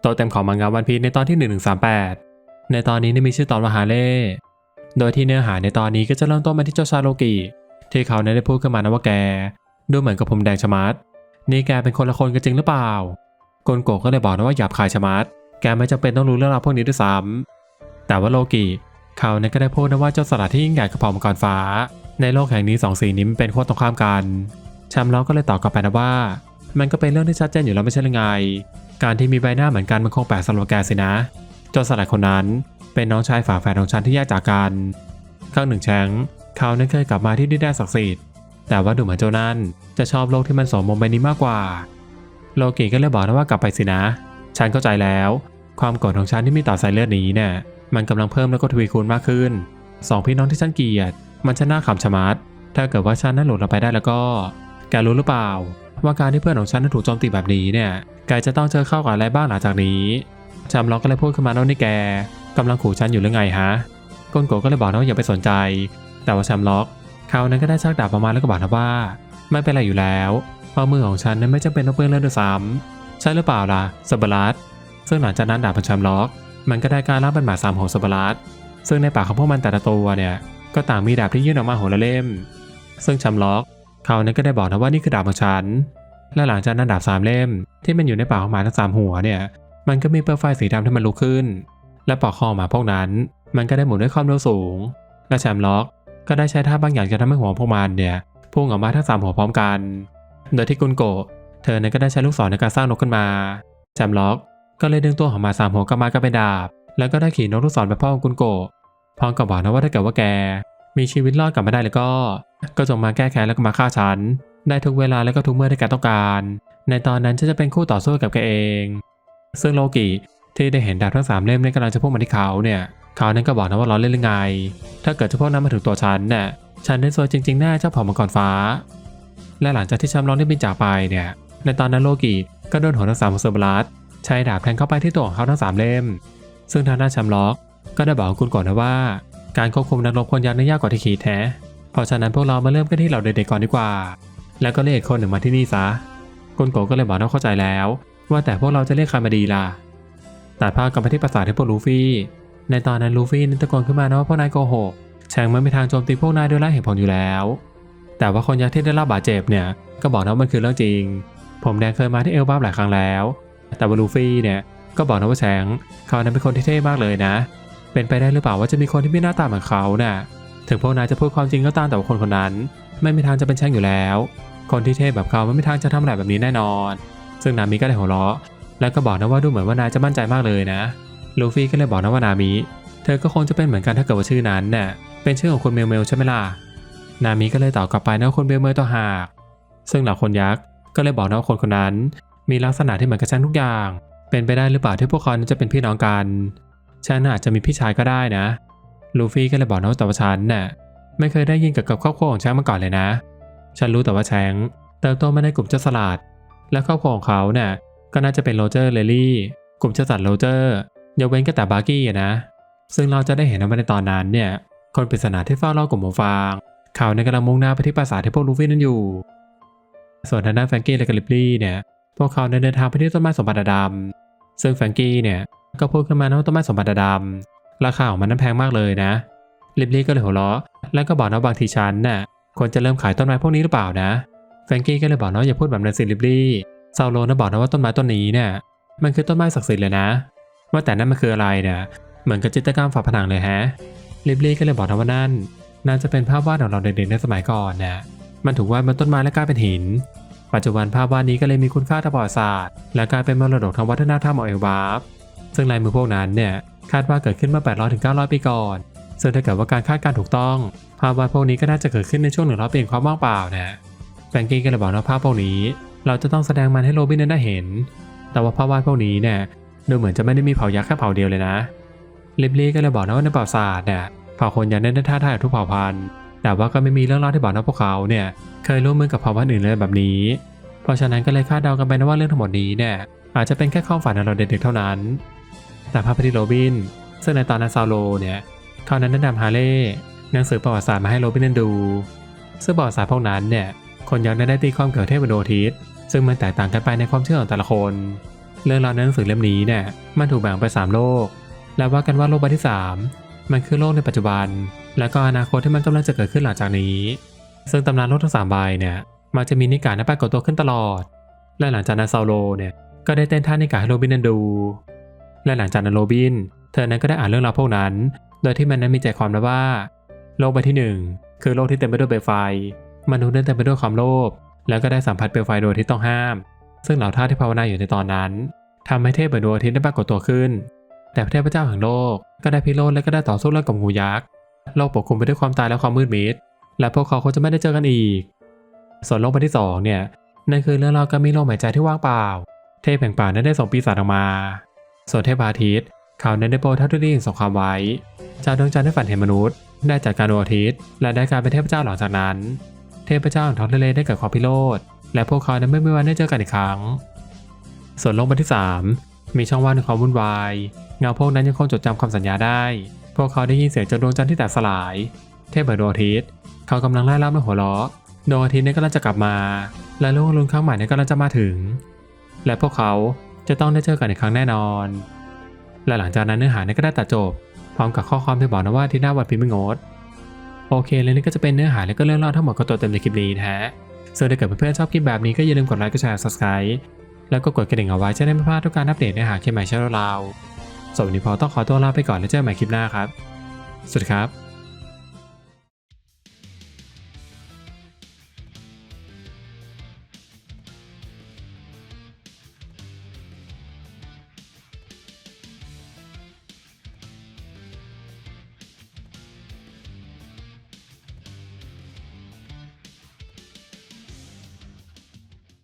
โตเต็มของมังงะวันพีในตอนที่ 1138 ในตอนนี้ได้มีชื่อตอนว่าฮาเล่โดยที่เนื้อหาในตอนนี้ก็จะเริ่มต้นมาที่เจ้าชาโลกิที่เขาได้พูดขึ้นมานะว่าแก ดูเหมือนกับผมแดงชมัด นี่แกเป็นคนละคนกันจริงหรือเปล่ากนโกก็เลยบอกนะว่าหยาบคายชะมัด แกไม่จำเป็นต้องรู้เรื่องราวพวกนี้ด้วยซ้ำแต่ว่าโลกิเขาเนี่ยก็ได้พูดนะว่าเจ้าสลัดที่ยิ่งใหญ่กับเผ่ามังกรฟ้า ในโลกแห่งนี้สองสีนี้มันเป็นขั้วตรงข้ามกันแชมล็อกก็เลยตอบกลับไปนะว่า มันก็เป็นเรื่องที่ชัดเจนอยู่แล้วไม่ใช่หรือไง การที่มีใบหน้าเหมือนกันมันคงแปลกสำหรับแกสินะเจ้าสลัดคนนั้นเป็นน้องชายฝาแฝดของฉันที่แยกจากกันครั้งหนึ่งแชงเขานั้นเคยกลับมาที่ดินแดนศักดิ์สิทธิ์แต่ว่าดูเหมือนเจ้านั้นจะชอบโลกที่มันสมมงใบนี้มากกว่า โลกิก็เลยบอกนะว่ากลับไปสินะ ฉันเข้าใจแล้ว ความโกรธของฉันที่มีต่อสายเลือดนี้เนี่ยมันกำลังเพิ่มแล้วก็ทวีคูณมากขึ้นสองพี่น้องที่ฉันเกลียด มันช่างน่าขำชะมัดถ้าเกิดว่าฉันนั้นหลุดออกไปได้แล้วก็ แกรู้หรือเปล่า ว่าการที่เพื่อนของฉันถูกโจมตีแบบนี้เนี่ยแกจะต้องเจอเข้ากับอะไรบ้างหลังจากนี้จำล็อกก็เลยพูดขึ้นมาว่านี่แกกำลังขู่ฉันอยู่หรือไงฮะก้นโกก็เลยบอกนะว่าอย่าไปสนใจ แต่ว่าแชมล็อกเขานั้นก็ได้ชักดาบออกมาแล้วก็บอกนะว่า ไม่เป็นไรอยู่แล้วเพราะมือของฉันนั้นไม่จำเป็นต้องเปื้อนเลือดด้วยซ้ำใช่หรือเปล่าล่ะสเบลัสซึ่งหลังจากนั้นดาบของแชมล็อก มันก็ได้การรับเป็นหมาสามของสเบลัสซึ่งในปากของพวกมันแต่ละตัวเนี่ยก็ต่างมีดาบที่ยื่นออกมาหัวละเล่ม ซึ่งแชมล็อก เขานั้นก็ได้บอกนะว่านี่คือดาบของฉัน และหลังจากนั้นดาบสามเล่ม ที่มันอยู่ในปากของหมาทั้งสามหัวเนี่ย มันก็มีเปลวไฟสีดำที่มันลุกขึ้น และปอกคอหมาพวกนั้น มันก็ได้หมุนด้วยความเร็วสูง และแชมล็อก ก็ได้ใช้ท่าบางอย่างจะทำให้หัวพวกมันเนี่ยพุ่งออกมาทั้งสามหัวพร้อมกัน โดยที่กุนโกะเธอนั้นก็ได้ใช้ลูกศรในการสร้างนกขึ้นมาแชมล็อก ก็เลยดึงตัวของหมาสามหัวกลับมาก็เป็นดาบ แล้วก็ได้ขี่นกลูกศรไปพ่อของกุนโกะพร้อมกับบอกนะว่าถ้าเกิดว่าแก มีชีวิตรอดกลับมาได้แล้วก็ ก็จงมาแก้แค้นแล้วก็มาฆ่าฉัน ได้ทุกเวลาแล้วก็ทุกเมื่อที่แกต้องการ ในตอนนั้นฉันจะเป็นคู่ต่อสู้กับแกเอง ซึ่งโลกิที่ได้เห็นดาบทั้งสามเล่มนี่กำลังจะพุ่งมาที่เขาเนี่ยเขานั้นก็บอกนะว่าล้อเล่นหรือไง ถ้าเกิดเฉพาะนั้นมาถึงตัวฉันเนี่ยฉันได้ซวยจริงๆแน่เจ้าเผ่ามังกรฟ้า และหลังจากที่ชมป์ร้องได้บินจากไปเนี่ย ในตอนนั้นโลกิก็โดนหัวทั้งสามของเซอร์บลัสใช้ดาบแทงเข้าไปที่ตัวของเขาทั้งสามเล่ม ซึ่งทางด้านชมป์ล็อกก็ได้บอกคุณก่อนนะว่า การควบคุมนักรบคนยักษ์นั้ยากกว่าที่คิดแท้ เพราะฉะนั้นพวกเรามาเริ่มกันที่เหล่าเด็กๆก่อนดีกว่า แล้วก็เรียกคนหนึ่งมาที่นี่ซะกุนโกก็เลยบอกว่าเข้าใจแล้ว ว่าแต่พวกเราจะเรียกใครมาดีล่ะแต่ภาพกลับไปที่ปราสาทที่พวกลูฟี่ ในตอนนั้นลูฟี่นั้นตะโกนขึ้นมานะว่าพวกนายโกหกแชงมันมีทางโจมตีพวกนายด้วยไล่เหตุผลอยู่แล้ว แต่ว่าคนยักษ์ที่ได้รับบาดเจ็บเนี่ยก็บอกนะว่ามันคือเรื่องจริง ผมแดงเคยมาที่เอลบ้าหลายครั้งแล้ว แต่ว่าลูฟี่เนี่ยก็บอกนะว่าแชงเขานั้นเป็นคนที่เท่มากเลยนะ เป็นไปได้หรือเปล่าว่าจะมีคนที่ไม่หน้าตาเหมือนเขาน่ะถึงพวกนายจะพูดความจริงก็ตามแต่ว่าคนคนนั้น ไม่มีทางจะเป็นแชงอยู่แล้ว คนที่เท่แบบเขาไม่มีทางจะทำอะไรแบบนี้แน่นอน ซึ่งนามิก็ได้หัวเราะ แล้วก็บอกนะว่าดูเหมือนว่านายจะมั่นใจมากเลยนะลูฟี่ก็เลยบอกนะว่านามิเธอก็คงจะเป็นเหมือนกันถ้าเกิดว่าชื่อนั้นเน่ะเป็นชื่อของคุณเมลเมลใช่ไหมล่ะนามิก็เลยตอบกลับไปนะว่าคุณเมลเมลต่อหากซึ่งเหล่าคนยักษ์ก็เลยบอกนะว่าคนคนนั้น มีลักษณะที่เหมือนกับฉันทุกอย่าง เป็นไปได้หรือเปล่าที่พวกเขาจะเป็นพี่น้องกัน ฉันอาจจะมีพี่ชายก็ได้นะ ลูฟี่ก็เลยบอกนะว่าแต่ว่าฉันน่ะไม่เคยได้ยินเกี่ยวกับครอบครัวของแชงมาก่อนเลยนะ ฉันรู้แต่ว่าแชงเติบโตมาในกลุ่มเจ้าสลัดและครอบครัวของเขาเนี่ยก็น่าจะเป็นโรเจอร์เลลี่กลุ่มเจ้าสัตว์โรเจอร์ยกเว้นก็แต่บาร์กี้นะ ซึ่งเราจะได้เห็นว่าในตอนนั้นเนี่ยคนปริศนาที่เฝ้ารอกลุ่มหมูฟางเขาในกำลังมุ่งหน้าไปที่ปราสาทที่พวกลูฟี่นั้นอยู่ ส่วนทางด้านแฟรงกี้และกลิบลี่เนี่ยพวกเขาเดินทางไปที่ต้นไม้สมบัติดำซึ่งแฟรงกี้เนี่ย ก็พูดขึ้นมาว่าต้นไม้สมบัติดำราคาของมันนั้นแพงมากเลยนะลิบลี่ก็เลยหัวเราะแล้วก็บอกนะบางทีฉันน่ะควรจะเริ่มขายต้นไม้พวกนี้หรือเปล่านะแฟรงกี้ก็เลยบอกนะว่าอย่าพูดแบบนั้นสิลิบลี่ซาโลนะบอกนะว่าต้นไม้ต้นนี้เนี่ยมันคือต้นไม้ศักดิ์สิทธิ์เลยนะ ว่าแต่นั่นมันคืออะไรเนี่ยเหมือนกับจิตรกรรมฝาผนังเลยฮะลิบลี่ก็เลยบอกนะว่านั่นน่าจะเป็นภาพวาดของเราเด็กๆในสมัยก่อนน่ะมันถูกวาดบนต้นไม้และกลายเป็นหิน ปัจจุบันภาพวาดนี้ก็เลยมีคุณค่าทางประวัติศาสตร์ และกลายเป็นมรดกทางวัฒนธรรมของเอลวาฟ ซึ่งลายมือพวกนั้นเนี่ยคาดว่าเกิดขึ้นเมื่อ 800ถึง900 ปีก่อน ซึ่งถ้าเกิดว่าการคาดการณ์ถูกต้อง ภาพวาดพวกนี้ก็น่าจะเกิดขึ้นในช่วง100ปีแห่งความว่างเปล่านะแฟรงกี้ก็เลยบอกว่าภาพพวกนี้ เราจะต้องแสดงมันให้โรบินนั้นได้เห็น แต่ว่าภาพวาดพวกนี้เนี่ยดูเหมือนจะไม่ได้มีเผ่ายักษ์แค่เผ่าเดียวเลยนะลิบลี่ก็เลยบอกนะว่าในปราสาทเนี่ยเผ่าคนยักษ์นั้นได้ท่าทางทุกเผ่าพันธุ์แต่ว่าก็ไม่มีเรื่องเล่าที่บอกนะพวกเขาเนี่ยเคยร่วมมือกับเผ่าพันธุ์อื่นเลยแบบนี้ เพราะฉะนั้นก็เลยคาดเดากันไปนะว่าเรื่องทั้งหมดนี้เนี่ยอาจจะเป็นแค่ความฝันของเราเด็กๆเท่านั้น แต่ภาพที่โรบิน ซึ่งในตอนนั้นซาโลเนี่ยเขานั้นแนะนำฮาเล่หนังสือประวัติศาสตร์มาให้โรบินนั้นดู ซึ่งประวัติศาสตร์พวกนั้นเนี่ยคนยักษ์นั้นได้ตีความเกิดเทพโดทิสซึ่งมันแตกต่างกันไปในความเชื่อของแต่ละคน เรื่องราวในหนังสือเล่มนี้เนี่ยมันถูกแบ่งไปนสามโลก และว่ากันว่าโลกใบที่ 3 มันคือโลกในปัจจุบัน และก็อนาคตที่มันกำลังจะเกิดขึ้นหลังจากนี้ ซึ่งตำนานโลกทั้งสามใบเนี่ยมันจะมีนิกายนั้นปรากฏตัวขึ้นตลอด และหลังจากนั้นซาโลเนี่ยก็ได้เต้นท่านิกายให้โรบินนันดู และหลังจากนั้นโรบิน เธอนั้นก็ได้อ่านเรื่องราวพวกนั้น โดยที่มันนั้นมีใจความนะว่า โลกใบที่หนึ่งคือโลกที่เต็มไปด้วยเปลวไฟ มนุษย์นั้นเต็มไปด้วยความโลภ แล้วก็ได้สัมผัสเปลวไฟโดยที่ต้องห้าม ซึ่งเหล่าทาที่ภาวนาอยู่ในตอนนั้นทำให้เทพดวงอาทิตย์ได้ปรากฏตัวขึ้น แต่เทพเจ้าแห่งโลกก็ได้พิโรธและก็ได้ต่อสู้เรื่องกับงูยักษ์ โลกปกคลุมไปด้วยความตายและความมืดมิด และพวกเขาคงจะไม่ได้เจอกันอีก ส่วนโลกใบที่สองเนี่ยนั่นคือเรื่องราวการมีลมหายใจที่ว่างเปล่า เทพแห่งป่านั้นได้ส่งปีศาจออกมา ส่วนเทพอาทิตย์เขานั้นได้โปรเท่าที่ได้ยินสงครามไว้จ้าดวงจันทร์ได้ฝันเห็นมนุษย์ ได้จัดการดวงอาทิตย์ และได้กายเป็นเทพเจ้าหลังจากนั้น เทพเจ้าแห่งท้องทะเลได้เกิดความพิโรธและพวกเขานั้นไม่มีวันได้เจอกันอีกครั้ง ส่วนโลกใบที่ 3 มีช่องว่างในความวุ่นวาย เงาพวกนั้นยังคงจดจำคำสัญญาได้ พวกเขาได้ยินเสียงจากดวงจันทร์ที่แตกสลาย เทพแห่งดวงอาทิตย์ เขากำลังไล่ล่าด้วยหัวเราะดวงอาทิตย์นั้นกำลังจะกลับมา และโลกอรุณครั้งใหม่นั้นกำลังจะมาถึง และพวกเขา จะต้องได้เจอกันอีกครั้งแน่นอน และหลังจากนั้นเนื้อหานั้นก็ได้ตัดจบ พร้อมกับข้อความที่บอกนะว่าที่หน้าวันพิมพ์ไม่งด โอเคและนี่ก็จะเป็นเนื้อหาและก็เรื่องเล่าทั้งหมดของตัวเต็มในคลิปนี้นะฮะส่วนถ้าเกิดเพื่อนๆชอบคลิปแบบนี้ก็อย่าลืมกดไลค์กดแชร์ subscribe แล้วก็กดกระดิ่งเอาไว้จะได้ไม่พลาดทุกการอัปเดตเนื้อหาคลิปใหม่ช่องเราส่วนวันนี้พอต้องขอตัวลาไปก่อนแล้วเจอกันใหม่คลิปหน้าครับ สวัสดีครับ